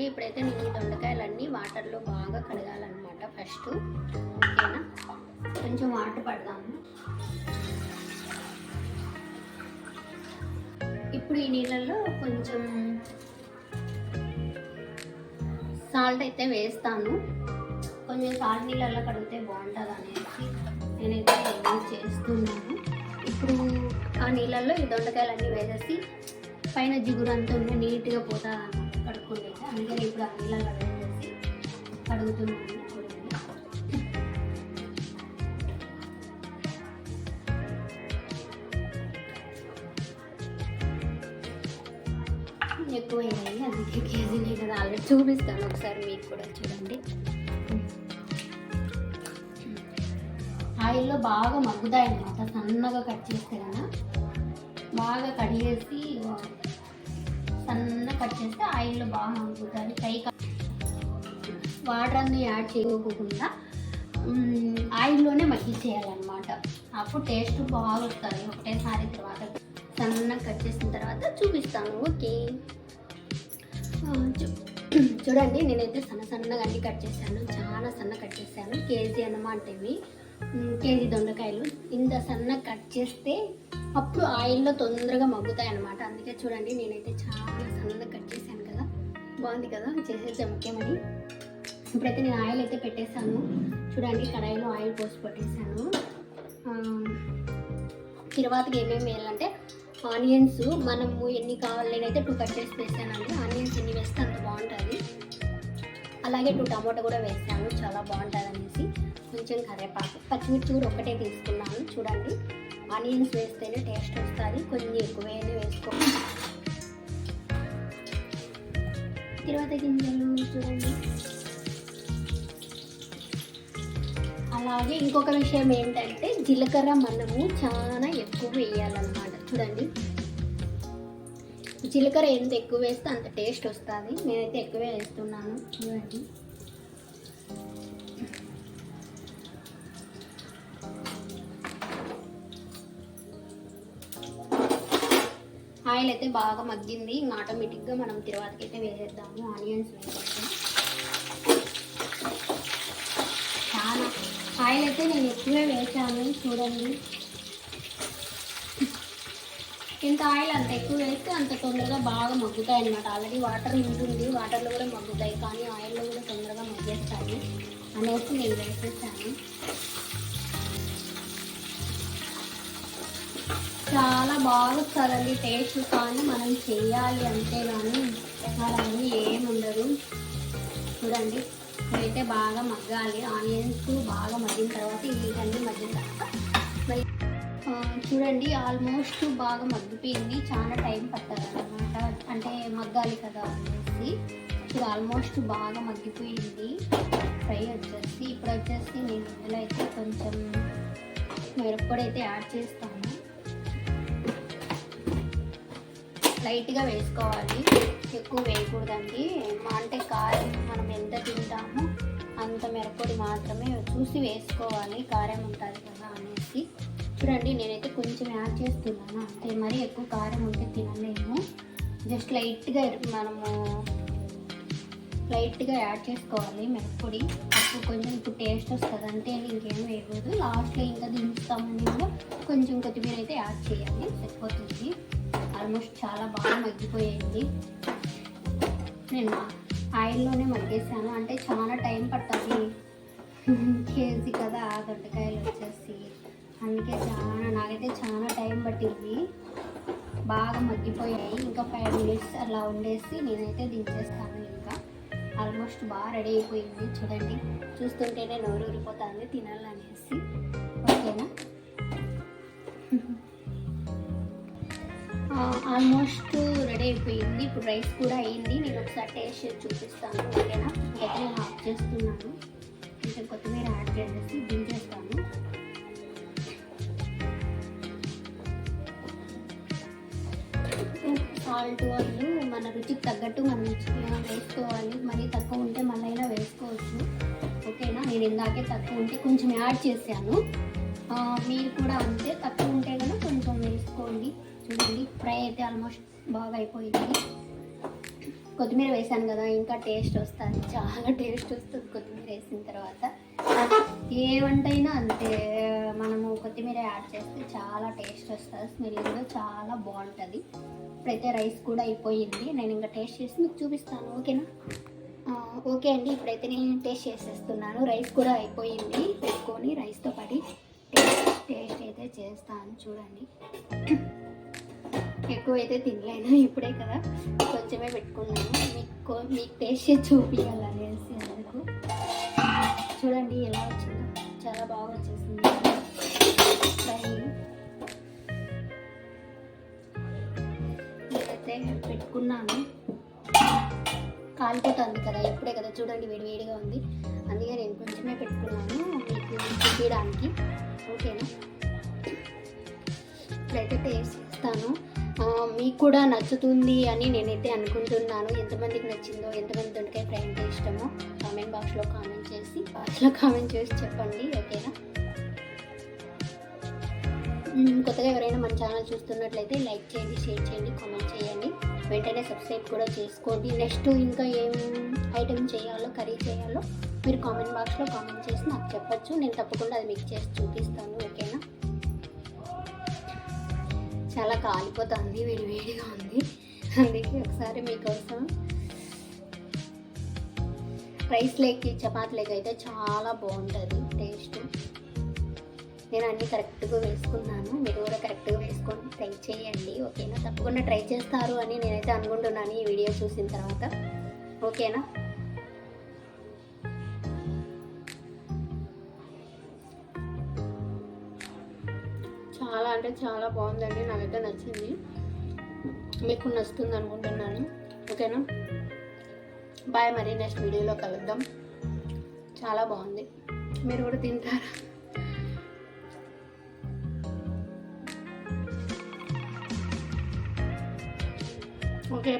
చూడండి ఇప్పుడైతే నేను ఈ దొండకాయలన్నీ వాటర్లో బాగా కడగాలన్నమాట ఫస్ట్. ఓకేనా? కొంచెం వాటర్ పడదాము. ఇప్పుడు ఈ నీళ్ళల్లో కొంచెం సాల్ట్ అయితే వేస్తాను. కొంచెం సాల్ట్ నీళ్ళల్లో కడిగితే బాగుంటుంది అనేసి నేనైతే చేస్తున్నాను. ఇప్పుడు ఆ నీళ్ళల్లో ఈ దొండకాయలన్నీ వేసేసి పైన జిగురు అంతా నీట్గా పోతా కడుక్కుంటే అందుకని ఇప్పుడు అన్నిలా నీళ్ళల్లో చేసి కడుగుతున్నాను ఎక్కువైనాయి ఎక్కువ అందుకే కేజీనే కదా ఆల్రెడీ చూపిస్తాను ఒకసారి మీకు కూడా చూడండి. ఆయిల్లో బాగా మగ్గుతాయి అన్నమాట సన్నగా కట్ చేస్తే కదా బాగా కడిగేసి సన్నగా కట్ చేస్తే ఆయిల్లో బాగా మగ్గుతుంది. ఫ్రై వాటర్ అన్ని యాడ్ చేయకోకుండా ఆయిల్లోనే ఆయిల్లోనే మగ్గించేయాలన్నమాట అప్పుడు టేస్ట్ బాగా వస్తుంది. ఒకటేసారి తర్వాత సన్నగా కట్ చేసిన తర్వాత చూపిస్తాను. ఓకే. చూ- చూడండి నేనైతే సన్న సన్నగా అన్ని కట్ చేశాను. చాలా సన్న కట్ చేశాను. కేజీ అన్నమాట ఇవి. కేజీ దొండకాయలు. ఇంత సన్న కట్ చేస్తే అప్పుడు ఆయిల్లో తొందరగా మగ్గుతాయి అనమాట అందుకే చూడండి నేనైతే చాలా సన్నగా కట్ చేశాను కదా. బాగుంది కదా? చేసేది ముఖ్యమని ఇప్పుడైతే నేను ఆయిల్ అయితే పెట్టేశాను. చూడండి కడాయిలో ఆయిల్ పోసి పెట్టేశాను. తర్వాత తర్వాతకి ఏమేమి వేయాలంటే ఆనియన్స్ మనము ఎన్ని కావాలి నేనైతే టూ కట్ చేసి వేసానండి. ఆనియన్స్ ఎన్ని వేస్తే అంత బాగుంటుంది. అలాగే టూ టమాటో కూడా వేసాను చాలా బాగుంటుంది అనేసి. కొంచెం కరివేపాకు పచ్చిమిర్చి కూడా ఒకటే తీసుకున్నాను చూడండి. ఆనియన్స్ వేస్తేనే టేస్ట్ వస్తుంది. కొంచెం ఎక్కువైనా వేసుకో. తర్వాత గింజలు చూడండి. అలాగే ఇంకొక విషయం ఏంటంటే జీలకర్ర మనము చాలా ఎక్కువ వేయాలన్నమాట. చూడండి. జీలకర్ర ఎంత ఎక్కువ వేస్తే అంత టేస్ట్ వస్తుంది. నేనైతే ఎక్కువే వేస్తున్నాను. చూడండి. ఆయిల్ అయితే బాగా మగ్గింది. ఇంకా ఆటోమేటిక్గా మనం తిరువాతకి అయితే వేసేద్దాము. ఆనియన్స్ వేసేద్దాం చాలా. ఆయిల్ అయితే నేను ఎక్కువే వేసాను. చూడండి. ఎంత ఆయిల్ అంత ఎక్కువ వేస్తే అంత తొందరగా బాగా మగ్గుతాయి అనమాట ఆల్రెడీ వాటర్ ఉంటుంది. వాటర్లో కూడా మగ్గుతాయి. కానీ ఆయిల్లో కూడా తొందరగా మగ్గేస్తాయి అనేసి నేను వేసేసాను. చాలా బాగా వస్తుందండి టేస్ట్ కానీ మనం చేయాలి అంతే కానీ అలాగే ఏముండదు చూడండి అయితే బాగా మగ్గాలి. ఆనియన్స్ బాగా మగ్గిన తర్వాత ఇవన్నీ మగ్గిన తర్వాత చూడండి ఆల్మోస్ట్ బాగా మగ్గిపోయింది. చాలా టైం పట్టదనమాట అంటే మగ్గాలి కదా అనేసి. ఇప్పుడు ఆల్మోస్ట్ బాగా మగ్గిపోయింది. ఫ్రై వచ్చేసి ఇప్పుడు వచ్చేసి నేను ఇందులో అయితే కొంచెం మిరప్పొడి అయితే యాడ్ చేస్తాను. లైట్గా వేసుకోవాలి. ఎక్కువ వేయకూడదండి. అంటే కారం మనం ఎంత తింటామో అంత మెరపొడి మాత్రమే చూసి వేసుకోవాలి. కారం ఉంటుంది కదా అనేసి. చూడండి నేనైతే కొంచెం యాడ్ చేస్తున్నాను. అంతే మరి ఎక్కువ కారం ఉంటే తినలేము. జస్ట్ లైట్గా మనము లైట్గా యాడ్ చేసుకోవాలి మిరప్పొడి అప్పుడు కొంచెం ఇప్పుడు టేస్ట్ వస్తుంది. అంటే ఇంకేం వేయకూడదు. లాస్ట్లో ఇంకా దించుతామని కూడా కొంచెం కొత్తిమీర అయితే యాడ్ చేయాలి. సరిపోతుంది. ఆల్మోస్ట్ చాలా బాగా మగ్గిపోయింది. నేను ఆయిల్లోనే మగ్గేసాను అంటే చాలా టైం పడుతుంది. కేజీ కదా ఆ దొండకాయలు వచ్చేసి. అందుకే చాలా నాకైతే చాలా టైం పట్టింది. బాగా మగ్గిపోయాయి. ఇంకా ఫైవ్ మినిట్స్ అలా ఉండేసి నేనైతే దించేస్తాను ఇంకా. ఆల్మోస్ట్ బాగా రెడీ అయిపోయింది. చూడండి. చూస్తుంటేనే నోరు ఊరిపోతుంది తినాలనేసి. ఆల్మోస్ట్ రెడీ అయిపోయింది. ఇప్పుడు రైస్ కూడా అయింది. నేను ఒకసారి టేస్ట్ చేసి చూపిస్తాను. ఓకేనా? అయితే ఆఫ్ చేస్తున్నాను. కొంచెం కొత్తిమీర యాడ్ చేసేసి దించేస్తాను సాల్ట్ వాళ్ళు మన రుచికి తగ్గట్టు మనం వేసుకోవాలి మరీ తక్కువ ఉంటే మళ్ళీ వేసుకోవచ్చు. ఓకేనా? నేను ఇందాకే తక్కువ ఉంటే కొంచెం యాడ్ చేశాను. మీరు కూడా అంతే తక్కువ ఉంటే ఫ్రై అయితే ఆల్మోస్ట్ బాగా అయిపోయింది కొత్తిమీర వేసాను కదా ఇంకా టేస్ట్ వస్తుంది. చాలా టేస్ట్ వస్తుంది కొత్తిమీర వేసిన తర్వాత. ఏ వంట అయినా అంతే. మనము కొత్తిమీర యాడ్ చేస్తే చాలా టేస్ట్ వస్తుంది. స్మెల్ చాలా బాగుంటుంది. ఇప్పుడైతే రైస్ కూడా అయిపోయింది. నేను ఇంకా టేస్ట్ చేసి మీకు చూపిస్తాను. ఓకేనా? ఓకే అండి. ఇప్పుడైతే నేను టేస్ట్ చేసేస్తున్నాను. రైస్ కూడా అయిపోయింది. పెట్టుకొని రైస్తో పాటు చేస్తాను చూడండి. ఎక్కువ అయితే తినలేను ఇప్పుడే కదా. కొంచెమే పెట్టుకున్నాను. మీకు మీకు టేస్ట్ చూపించాలి అనేసి అందుకు. చూడండి ఎలా వచ్చిందో. చాలా బాగా వచ్చేసింది. ఫ్రై నేనైతే పెట్టుకున్నాను. కాలిపోతుంది కదా ఇప్పుడే కదా. చూడండి వేడి వేడిగా ఉంది. అందుకే నేను కొంచెమే పెట్టుకున్నాను. మీకు చూపించడానికి. ఓకేనా? ఇప్పుడైతే టేస్ట్ చేస్తాను మీకు కూడా నచ్చుతుంది అని నేనైతే అనుకుంటున్నాను. ఎంతమందికి నచ్చిందో ఎంతమంది దొండకాయ ఫ్రై అంటే ఇష్టమో కామెంట్ బాక్స్లో కామెంట్ చేసి బాక్స్లో కామెంట్ చేసి చెప్పండి ఓకేనా? కొత్తగా ఎవరైనా మన ఛానల్ చూస్తున్నట్లయితే లైక్ చేయండి షేర్ చేయండి కామెంట్ చేయండి. వెంటనే సబ్స్క్రైబ్ కూడా చేసుకోండి. నెక్స్ట్ ఇంకా ఏం ఐటెం చేయాలో కర్రీ చేయాలో మీరు కామెంట్ బాక్స్లో కామెంట్ చేసి నాకు చెప్పచ్చు. నేను తప్పకుండా అది మీకు చేసి చూపిస్తాను ఓకేనా? చాలా కాలిపోతుంది వేడి వేడిగా ఉంది. అందుకే ఒకసారి మీకోసం రైస్ లేకి చపాతీ లేక అయితే చాలా బాగుంటుంది టేస్ట్. నేను అన్నీ కరెక్ట్గా వేసుకున్నాను మీరు కూడా కరెక్ట్గా వేసుకొని ట్రై చేయండి ఓకేనా? తప్పకుండా ట్రై చేస్తారు అని నేనైతే అనుకుంటున్నాను ఈ వీడియో చూసిన తర్వాత. ఓకేనా? అంటే చాలా బాగుందండి నాకైతే నచ్చింది. మీకు నచ్చుతుంది అనుకుంటున్నాను. ఓకేనా? బాయ్ మరి నెక్స్ట్ వీడియోలో కలుద్దాం. చాలా బాగుంది. మీరు కూడా తింటారా? ఓకే